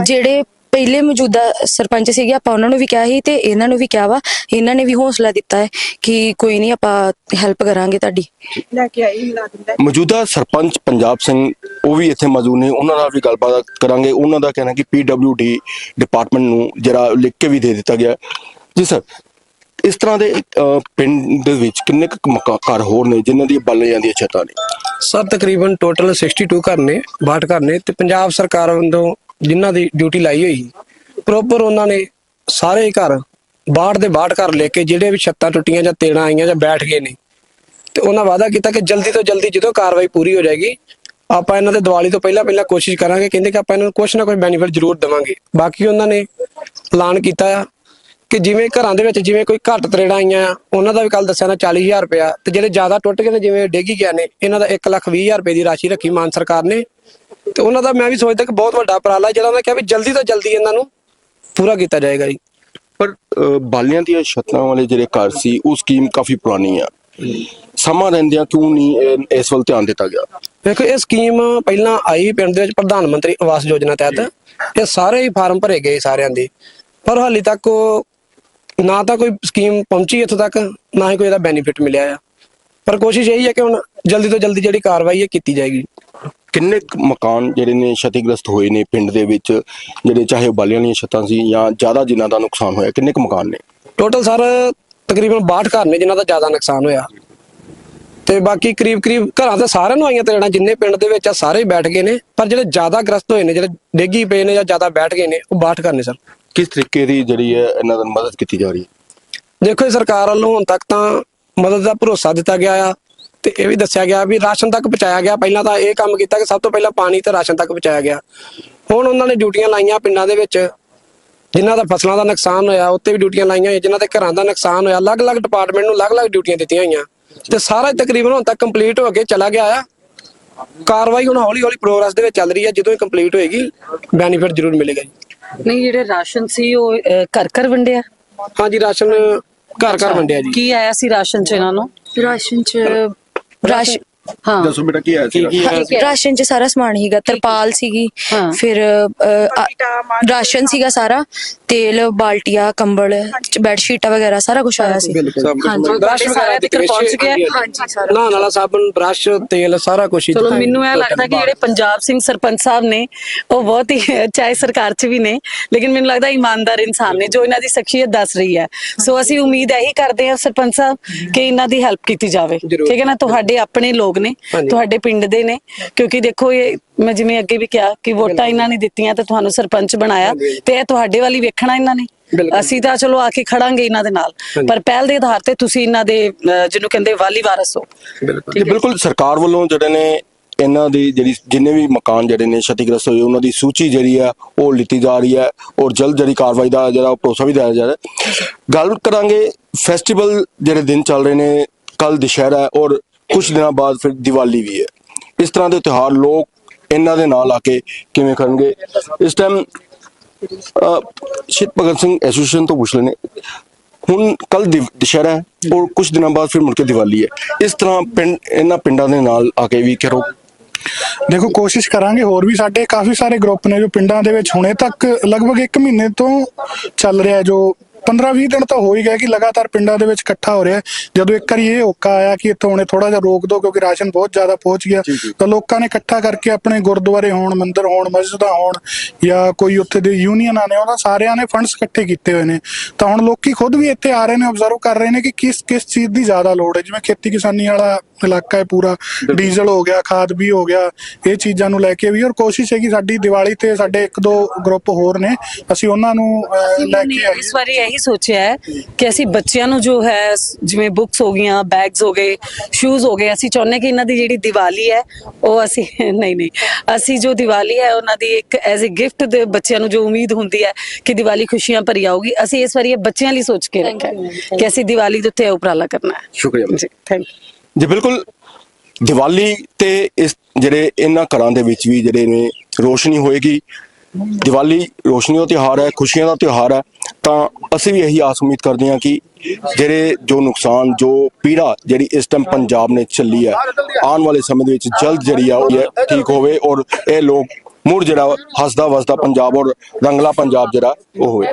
ਜਿਹੜੇ ਪਹਿਲੇ ਮੌਜੂਦਾ ਸਰਪੰਚ ਸੀਗੇ ਆਪਾਂ ਉਹਨਾਂ ਨੂੰ ਵੀ ਕਿਹਾ ਸੀ ਤੇ ਇਹਨਾਂ ਨੂੰ ਵੀ ਕਿਹਾ ਵਾ ਇਹਨਾਂ ਨੇ ਵੀ ਹੌਸਲਾ ਦਿੱਤਾ ਹੈ ਕਿ ਕੋਈ ਨਹੀਂ ਆਪਾਂ ਹੈਲਪ ਕਰਾਂਗੇ ਤੁਹਾਡੀ। ਮੌਜੂਦਾ ਸਰਪੰਚ ਪੰਜਾਬ ਸਿੰਘ ਉਹ ਵੀ ਇੱਥੇ ਮੌਜੂਦ ਨੇ ਉਹਨਾਂ ਨਾਲ ਵੀ ਗੱਲਬਾਤ ਕਰਾਂਗੇ। ਉਹਨਾਂ ਦਾ ਕਹਿਣਾ ਕਿ ਡੀ ਡਿਪਾਰਟਮੈਂਟ ਨੂੰ ਜਿਹੜਾ ਲਿਖ ਕੇ ਵੀ ਦੇ ਦਿੱਤਾ ਗਿਆ ਜੀ ਸਰ ਇਸ ਤਰ੍ਹਾਂ ਦੇ ਪਿੰਡ ਦੇ ਵਿੱਚ ਕਿੰਨੇ ਕੁ ਘਰ ਹੋਰ ਨੇ ਜਿਨ੍ਹਾਂ ਦੀ ਬਾਲੇ ਜਾਂਦੀਆਂ ਛੱਤਾਂ ਨੇ? ਸਰ ਤਕਰੀਬਨ ਟੋਟਲ 62 ਘਰ ਨੇ 62 ਘਰ ਨੇ ਤੇ ਪੰਜਾਬ ਸਰਕਾਰ ਵੱਲੋਂ ਜਿਨ੍ਹਾਂ ਦੀ ਡਿਊਟੀ ਲਾਈ ਹੋਈ ਸੀ। ਪ੍ਰੋਪਰ ਉਹਨਾਂ ਨੇ ਸਾਰੇ ਘਰ 62 ਦੇ 62 ਘਰ ਲੈ ਕੇ ਜਿਹੜੇ ਵੀ ਛੱਤਾਂ ਟੁੱਟੀਆਂ ਜਾਂ ਤੇੜਾਂ ਆਈਆਂ ਜਾਂ ਬੈਠ ਗਏ ਨੇ, ਤੇ ਉਹਨਾਂ ਵਾਅਦਾ ਕੀਤਾ ਕਿ ਜਲਦੀ ਤੋਂ ਜਲਦੀ ਜਦੋਂ ਕਾਰਵਾਈ ਪੂਰੀ ਹੋ ਜਾਏਗੀ, ਆਪਾਂ ਇਹਨਾਂ ਦੇ ਦੀਵਾਲੀ ਤੋਂ ਪਹਿਲਾਂ ਪਹਿਲਾਂ ਕੋਸ਼ਿਸ਼ ਕਰਾਂਗੇ, ਕਹਿੰਦੇ ਕਿ ਆਪਾਂ ਇਹਨਾਂ ਨੂੰ ਕੁਝ ਨਾ ਕੁਝ ਬੈਨੀਫਿਟ ਜ਼ਰੂਰ ਦੇਵਾਂਗੇ। ਬਾਕੀ ਉਹਨਾਂ ਨੇ ਐਲਾਨ ਕੀਤਾ ਆ ਕਿ ਜਿਵੇਂ ਘਰਾਂ ਦੇ ਵਿੱਚ ਜਿਵੇਂ ਕੋਈ ਘੱਟ ਤਰੇੜਾਂ ਆਈਆਂ ਆ ਉਹਨਾਂ ਦਾ ਵੀ ਕੱਲ ਦੱਸਿਆ ਨਾ 40000 ਰੁਪਇਆ, ਤੇ ਜਿਹੜੇ ਜ਼ਿਆਦਾ ਟੁੱਟ ਗਏ ਨੇ, ਜਿਵੇਂ ਡੇਗੀ ਗਿਆ ਨੇ, ਇਹਨਾਂ ਦਾ 1 ਲੱਖ 20000 ਰੁਪਏ ਦੀ ਰਾਸ਼ੀ ਰੱਖੀ ਮਾਨ ਸਰਕਾਰ ਨੇ ਤੇ ਉਹਨਾਂ ਦਾ ਮੈਂ ਵੀ ਸੋਚਦਾ ਕਿ ਬਹੁਤ ਵੱਡਾ ਉਪਰਾਲਾ ਜਿਹੜਾ ਉਹਨਾਂ ਕਿਹਾ ਵੀ ਜਲਦੀ ਤੋਂ ਜਲਦੀ ਇਹਨਾਂ ਨੂੰ ਪੂਰਾ ਕੀਤਾ ਜਾਏਗਾ ਜੀ। ਪਰ ਬਾਲਿਆਂ ਦੀਆਂ ਛੱਤਾਂ ਵਾਲੇ ਜਿਹੜੇ ਘਰ ਸੀ ਉਹ ਸਕੀਮ ਕਾਫੀ ਪੁਰਾਣੀ ਆ। ਸਮਾਂ ਰਹਿੰਦਿਆਂ ਕਿਉਂ ਨਹੀਂ ਇਸ ਵੱਲ ਧਿਆਨ ਦਿੱਤਾ ਗਿਆ? ਵੇਖੋ ਇਹ ਸਕੀਮ ਪਹਿਲਾਂ ਆਈ ਪਿੰਡ ਦੇ ਵਿੱਚ ਪ੍ਰਧਾਨ ਮੰਤਰੀ ਆਵਾਸ ਯੋਜਨਾ ਤਹਿਤ। ਇਹ ਸਾਰੇ ਹੀ ਫਾਰਮ ਭਰੇ ਗਏ ਸਾਰਿਆਂ ਦੇ। ਪਰ ਹਾਲੇ ਤੱਕ ਨਾ ਤਾਂ ਕੋਈ ਸਕੀਮ ਪਹੁੰਚੀ ਇੱਥੋਂ ਤੱਕ ਨਾ ਹੀ ਕੋਈ ਇਹਦਾ ਬੈਨੀਫਿਟ ਮਿਲਿਆ ਆ। ਪਰ ਕੋਸ਼ਿਸ਼ ਇਹੀ ਹੈ ਕਿ ਹੁਣ ਜਲਦੀ ਤੋਂ ਜਲਦੀ ਜਿਹੜੀ ਕਾਰਵਾਈ ਹੈ ਕੀਤੀ ਜਾਏਗੀ। ਕਿੰਨੇ ਕੁ ਮਕਾਨ ਜਿਹੜੇ ਨੇ ਛਤੀਗ੍ਰਸਤ ਹੋਏ ਨੇ ਪਿੰਡ ਦੇ ਵਿੱਚ? ਜਿਹੜੇ ਚਾਹੇ ਬਾਲਿਆਂ ਵਾਲੀਆਂ ਛੱਤਾਂ ਸੀ ਜਾਂ ਜ਼ਿਆਦਾ ਜਿਨ੍ਹਾਂ ਦਾ ਨੁਕਸਾਨ ਹੋਇਆ ਕਿੰਨੇ ਕੁ ਮਕਾਨ ਨੇ? ਟੋਟਲ ਸਰ ਤਕਰੀਬਨ 62 ਘਰ ਨੇ ਜਿਨ੍ਹਾਂ ਦਾ ਜ਼ਿਆਦਾ ਨੁਕਸਾਨ ਹੋਇਆ। ਤੇ ਬਾਕੀ ਕਰੀਬ ਕਰੀਬ ਘਰਾਂ ਤੇ ਸਾਰਿਆਂ ਨੂੰ ਆਈਆਂ ਤੇੜਾਂ ਜਿੰਨੇ ਪਿੰਡ ਦੇ ਵਿੱਚ ਆ ਸਾਰੇ ਹੀ ਬੈਠ ਗਏ ਨੇ। ਪਰ ਜਿਹੜੇ ਜ਼ਿਆਦਾ ਗ੍ਰਸਤ ਹੋਏ ਨੇ ਜਿਹੜੇ ਡੇਗੀ ਪਏ ਨੇ ਜਾਂ ਜ਼ਿਆਦਾ ਬੈਠ ਗਏ ਨੇ ਉਹ 62 ਘਰ ਨੇ ਸਰ। ਕਿਸ ਤਰੀਕੇ ਦੀ ਜਿਹੜੀ ਹੈ ਇਹਨਾਂ ਦੀ ਮਦਦ ਕੀਤੀ ਜਾ ਰਹੀ ਹੈ? ਦੇਖੋ ਸਰਕਾਰ ਵੱਲੋਂ ਹੁਣ ਤੱਕ ਤਾਂ ਮਦਦ ਦਾ ਭਰੋਸਾ ਦਿੱਤਾ ਗਿਆ ਆ। ਤੇ ਇਹ ਵੀ ਦੱਸਿਆ ਗਿਆ ਵੀ ਰਾਸ਼ਨ ਤੱਕ ਪਹੁੰਚਾਇਆ ਗਿਆ। ਪਹਿਲਾਂ ਤਾਂ ਇਹ ਕੰਮ ਕੀਤਾ ਕਿ ਸਭ ਤੋਂ ਪਹਿਲਾਂ ਪਾਣੀ ਤੇ ਰਾਸ਼ਨ ਤੱਕ ਪਹੁੰਚਾਇਆ ਗਿਆ। ਹੁਣ ਉਹਨਾਂ ਨੇ ਡਿਊਟੀਆਂ ਲਾਈਆਂ ਪਿੰਡਾਂ ਦੇ ਵਿੱਚ ਜਿਨ੍ਹਾਂ ਦਾ ਫਸਲਾਂ ਦਾ ਨੁਕਸਾਨ ਹੋਇਆ ਉੱਤੇ ਵੀ ਡਿਊਟੀਆਂ ਲਾਈਆਂ ਹੋਈਆਂ ਜਿਨ੍ਹਾਂ ਦੇ ਘਰਾਂ ਦਾ ਨੁਕਸਾਨ ਹੋਇਆ। ਅਲੱਗ-ਅਲੱਗ ਡਿਪਾਰਟਮੈਂਟ ਨੂੰ ਅਲੱਗ-ਅਲੱਗ ਡਿਊਟੀਆਂ ਦਿੱਤੀਆਂ ਹੋਈਆਂ। ਤੇ ਸਾਰਾ ਹੀ ਤਕਰੀਬਨ ਹੁਣ ਤੱਕ ਕੰਪਲੀਟ ਹੋ ਕੇ ਚਲਾ ਗਿਆ ਆ। ਕਾਰਵਾਈ ਹੁਣ ਹੌਲੀ-ਹੌਲੀ ਪ੍ਰੋਗਰੈਸ ਦੇ ਵਿੱਚ ਚੱਲ ਰਹੀ ਹੈ ਜਦੋਂ ਹੀ ਕੰਪਲੀਟ ਹੋਏਗੀ ਬੈਨੀਫਿਟ ਜ਼ਰੂਰ ਮਿਲੇਗਾ ਜੀ। ਨਹੀਂ ਜਿਹੜੇ ਰਾਸ਼ਨ ਸੀ ਉਹ ਅਹ, ਘਰ ਘਰ ਵੰਡਿਆ? ਹਾਂਜੀ ਰਾਸ਼ਨ ਘਰ ਘਰ ਵੰਡਿਆ ਜੀ। ਕੀ ਆਇਆ ਸੀ ਰਾਸ਼ਨ ਚ ਇਹਨਾਂ ਨੂੰ? ਰਾਸ਼ਨ ਚ ਰਾਸ਼ਨ ਹਾਂ। ਦੱਸੋ ਬੇਟਾ ਕੀ ਹੈ ਕੀ ਕੀ ਹੈ। ਰਾਸ਼ਨ ਚ ਸਾਰਾ ਸਮਾਨ ਸੀਗਾ ਤਰਪਾਲ ਸੀਗੀ ਹਾਂ। ਫਿਰ ਅ, ਆ- ਰਾਸ਼ਨ ਸੀਗਾ ਸਾਰਾ ਤੇਲ ਬਾਲਟੀਆਂ ਕੰਬਲ ਬੈੱਡ ਸ਼ੀਟਾਂ ਵਗੈਰਾ ਸਾਰਾ ਕੁਝ ਆਇਆ ਸੀ। ਹਾਂਜੀ। ਬ੍ਰਸ਼ ਸਾਰਿਆਂ ਤੱਕ ਪਹੁੰਚ ਗਿਆ? ਹਾਂਜੀ ਸਾਰਾ। ਨਹਾਉਣ ਵਾਲਾ ਸਾਬਣ ਬ੍ਰਸ਼ ਤੇਲ ਸਾਰਾ ਕੁਝ ਚਲੋ ਮੈਨੂੰ ਇਹ ਲੱਗਦਾ ਕਿ ਜਿਹੜੇ ਪੰਜਾਬ ਸਿੰਘ ਸਰਪੰਚ ਸਾਹਿਬ ਨੇ ਉਹ ਬਹੁਤ ਹੀ ਚਾਹੇ ਸਰਕਾਰ 'ਚ ਵੀ ਨੇ ਲੇਕਿਨ ਮੈਨੂੰ ਲੱਗਦਾ ਇਮਾਨਦਾਰ ਇਨਸਾਨ ਨੇ ਜੋ ਇਹਨਾਂ ਦੀ ਸ਼ਖਸੀਅਤ ਦੱਸ ਰਹੀ ਹੈ। ਸੋ ਅਸੀਂ ਉਮੀਦ ਇਹੀ ਕਰਦੇ ਹਾਂ ਸਰਪੰਚ ਸਾਹਿਬ ਕਿ ਇਹਨਾਂ ਦੀ ਹੈਲਪ ਕੀਤੀ ਜਾਵੇ। ਜ਼ਰੂਰ। ਠੀਕ ਹੈ ਨਾ? ਤੁਹਾਡੇ ਆਪਣੇ ਲੋਕ ਨੇ ਹਾਂਜੀ। ਤੁਹਾਡੇ ਪਿੰਡ ਦੇ ਨੇ ਕਿਉਂਕਿ ਦੇਖੋ ਇਹ ਮੈਂ ਜਿਵੇਂ ਅੱਗੇ ਵੀ ਕਿਹਾ ਕਿ ਵੋਟਾਂ ਇਹਨਾਂ ਨੇ ਦਿੱਤੀਆਂ ਤੇ ਤੁਹਾਨੂੰ ਸਰਪੰਚ ਬਣਾਇਆ। ਤੇ ਇਹ ਤੁਹਾਡੇ ਵਾਲੀ ਵੇਖਣਾ ਇਹਨਾਂ ਨੇ। ਅਸੀਂ ਤਾਂ ਚਲੋ ਆ ਕੇ ਖੜਾਂਗੇ ਇਹਨਾਂ ਦੇ ਨਾਲ। ਪਰ ਪਹਿਲ ਦੇ ਆਧਾਰ ਤੇ ਤੁਸੀਂ ਇਹਨਾਂ ਦੇ ਜਿਹਨੂੰ ਕਹਿੰਦੇ ਵਾਲੀ ਵਾਰਸ ਹੋ ਬਿਲਕੁਲ ਜੀ ਬਿਲਕੁਲ ਸਰਕਾਰ ਵੱਲੋਂ ਜਿਹੜੇ ਨੇ ਇਹਨਾਂ ਦੀ ਜਿਹੜੀ ਜਿੰਨੇ ਵੀ ਮਕਾਨ ਜਿਹੜੇ ਨੇ ਛਤੀਗ੍ਰਸਤ ਹੋਏ ਉਹਨਾਂ ਦੀ ਸੂਚੀ ਜਿਹੜੀ ਆ ਉਹ ਲਿੱਤੀ ਜਾ ਰਹੀ ਹੈ ਔਰ ਜਲਦ ਜਿਹੜੀ ਕਾਰਵਾਈ ਦਾ ਜਿਹੜਾ ਭਰੋਸਾ ਵੀ ਦਿਆ ਜਾ ਰਿਹਾ ਹੈ ਗੱਲ ਕਰਾਂਗੇ ਫੈਸਟੀਵਲ ਜਿਹੜੇ ਦਿਨ ਚੱਲ ਰਹੇ ਨੇ ਕੱਲ ਦੁਸ਼ਹਿਰਾ ਹੈ ਔਰ ਕੁਝ ਦਿਨਾਂ ਬਾਅਦ ਫਿਰ ਦੀਵਾਲੀ ਵੀ ਹੈ। ਇਸ ਤਰ੍ਹਾਂ ਦੇ ਤਿਉਹਾਰ ਲੋਕ ਇਹਨਾਂ ਦੇ ਨਾਲ ਆ ਕੇ ਕਿਵੇਂ ਕਰਨਗੇ? ਇਸ ਟਾਈਮ ਸ਼ਹੀਦ ਭਗਤ ਸਿੰਘ ਐਸੋਸੀਏਸ਼ਨ ਤੋਂ ਪੁੱਛ ਲੈਣੇ ਹੁਣ ਕੱਲ ਦੁਸ਼ਹਿਰਾ ਹੈ ਔਰ ਕੁਝ ਦਿਨਾਂ ਬਾਅਦ ਫਿਰ ਮੁੜ ਕੇ ਦੀਵਾਲੀ ਹੈ। ਇਸ ਤਰ੍ਹਾਂ ਪਿੰਡ ਇਹਨਾਂ ਪਿੰਡਾਂ ਦੇ ਨਾਲ ਆ ਕੇ ਵੀ ਕਰੋ। ਦੇਖੋ, ਕੋਸ਼ਿਸ਼ ਕਰਾਂਗੇ ਹੋਰ ਵੀ ਸਾਡੇ ਕਾਫੀ ਸਾਰੇ ਗਰੁੱਪ ਨੇ ਜੋ ਪਿੰਡਾਂ ਦੇ ਵਿੱਚ ਹੁਣੇ ਤੱਕ ਲਗਭਗ 1 ਮਹੀਨੇ ਤੋਂ ਚੱਲ ਰਿਹਾ ਜੋ 15-20 ਦਿਨ ਤਾਂ ਹੋ ਹੀ ਗਏ ਕਿ ਲਗਾਤਾਰ ਪਿੰਡਾਂ ਦੇ ਵਿੱਚ ਇਕੱਠਾ ਹੋ ਰਿਹਾ। ਜਦੋਂ ਇੱਕ ਵਾਰੀ ਇਹ ਹੋਕਾ ਆਇਆ ਕਿ ਇੱਥੋਂ ਹੁਣੇ ਥੋੜਾ ਜਿਹਾ ਰੋਕ ਦਿਓ ਕਿਉਂਕਿ ਰਾਸ਼ਨ ਬਹੁਤ ਜ਼ਿਆਦਾ ਪਹੁੰਚ ਗਿਆ। ਤਾਂ ਲੋਕਾਂ ਨੇ ਇਕੱਠਾ ਕਰਕੇ ਆਪਣੇ ਗੁਰਦੁਆਰੇ ਹੋਣ ਮੰਦਿਰ ਹੋਣ ਮਸਜਿਦਾਂ ਹੋਣ ਜਾਂ ਕੋਈ ਉੱਥੇ ਦੇ ਯੂਨੀਅਨਾਂ ਨੇ ਉਹਨਾਂ ਸਾਰਿਆਂ ਨੇ ਫੰਡਸ ਇਕੱਠੇ ਕੀਤੇ ਹੋਏ ਨੇ। ਤਾਂ ਹੁਣ ਲੋਕੀ ਖੁਦ ਵੀ ਇੱਥੇ ਆ ਰਹੇ ਨੇ ਆਬਜ਼ਰਵ ਕਰ ਰਹੇ ਨੇ ਕਿ ਕਿਸ ਕਿਸ ਚੀਜ਼ ਦੀ ਜ਼ਿਆਦਾ ਲੋੜ ਹੈ। ਜਿਵੇਂ ਖੇਤੀ ਕਿਸਾਨੀ ਵਾਲਾ ਇਲਾਕਾ ਹੈ ਪੂਰਾ ਡੀਜ਼ਲ ਹੋ ਗਿਆ ਖਾਦ ਵੀ ਹੋ ਗਿਆ ਇਹ ਚੀਜ਼ਾਂ ਨੂੰ ਲੈ ਕੇ ਵੀ ਔਰ ਕੋਸ਼ਿਸ਼ ਹੈ ਕਿ ਸਾਡੀ ਦੀਵਾਲੀ ਤੇ ਸਾਡੇ ਇੱਕ ਦੋ ਗਰੁੱਪ ਹੋਰ ਨੇ ਅਸੀਂ ਉਹਨਾਂ ਨੂੰ ਲੈ ਕੇ ਆਈਏ। ਇਸ ਵਾਰੀ ਇਹੀ ਸੋਚਿਆ ਹੈ ਕਿ ਅਸੀਂ ਬੱਚਿਆਂ ਨੂੰ ਜੋ ਹੈ ਜਿਵੇਂ ਬੁੱਕਸ ਹੋ ਗਈਆਂ ਬੈਗਸ ਹੋ ਗਏ ਸ਼ੂਜ਼ ਹੋ ਗਏ ਅਸੀਂ ਚਾਹੁੰਦੇ ਕਿ ਇਹਨਾਂ ਦੀ ਜਿਹੜੀ ਦੀਵਾਲੀ ਹੈ ਉਹ ਅਸੀਂ ਨਹੀਂ ਨਹੀਂ ਅਸੀਂ ਜੋ ਦੀਵਾਲੀ ਹੈ ਉਹਨਾਂ ਦੀ ਇੱਕ ਐਜ਼ ਅ ਗਿਫਟ ਦੇ ਬੱਚਿਆਂ ਨੂੰ ਜੋ ਉਮੀਦ ਹੁੰਦੀ ਹੈ ਕਿ ਦੀਵਾਲੀ ਖੁਸ਼ੀਆਂ ਭਰੀ ਆਊਗੀ ਅਸੀਂ ਇਸ ਵਾਰੀ ਇਹ ਬੱਚਿਆਂ ਲਈ ਸੋਚ ਕੇ ਰੱਖਿਆ ਹੈ ਕਿ ਅਸੀਂ ਦੀਵਾਲੀ ਦੇ ਉੱਤੇ ਉਪਰਾਲਾ ਕਰਨਾ ਹੈ। ਸ਼ੁਕਰੀਆ। ਜੀ ਥੈਂਕ ਯੂ ਜੀ, ਬਿਲਕੁਲ। ਦੀਵਾਲੀ ਤੇ ਇਸ ਜਿਹੜੇ ਇਹਨਾਂ ਘਰਾਂ ਦੇ ਵਿੱਚ ਵੀ ਜਿਹੜੇ ਨੇ ਰੋਸ਼ਨੀ ਹੋਏਗੀ। ਦੀਵਾਲੀ ਰੋਸ਼ਨੀ ਦਾ ਤਿਉਹਾਰ ਹੈ, ਖੁਸ਼ੀਆਂ ਦਾ ਤਿਉਹਾਰ ਹੈ। ਤਾਂ ਅਸੀਂ ਵੀ ਇਹੀ ਆਸ ਉਮੀਦ ਕਰਦੇ ਹਾਂ ਕਿ ਜਿਹੜੇ ਜੋ ਨੁਕਸਾਨ, ਜੋ ਪੀੜਾ ਜਿਹੜੀ ਇਸ ਟਾਈਮ ਪੰਜਾਬ ਨੇ ਚੱਲੀ ਹੈ, ਆਉਣ ਵਾਲੇ ਸਮੇਂ ਦੇ ਵਿੱਚ ਜਲਦ ਜਿਹੜੀ ਆ ਉਹ ਠੀਕ ਹੋਵੇ ਔਰ ਇਹ ਲੋਕ ਮੁੜ ਜਿਹੜਾ ਹੱਸਦਾ ਵਸਦਾ ਪੰਜਾਬ ਔਰ ਰੰਗਲਾ ਪੰਜਾਬ ਜਿਹੜਾ ਉਹ ਹੋਵੇ।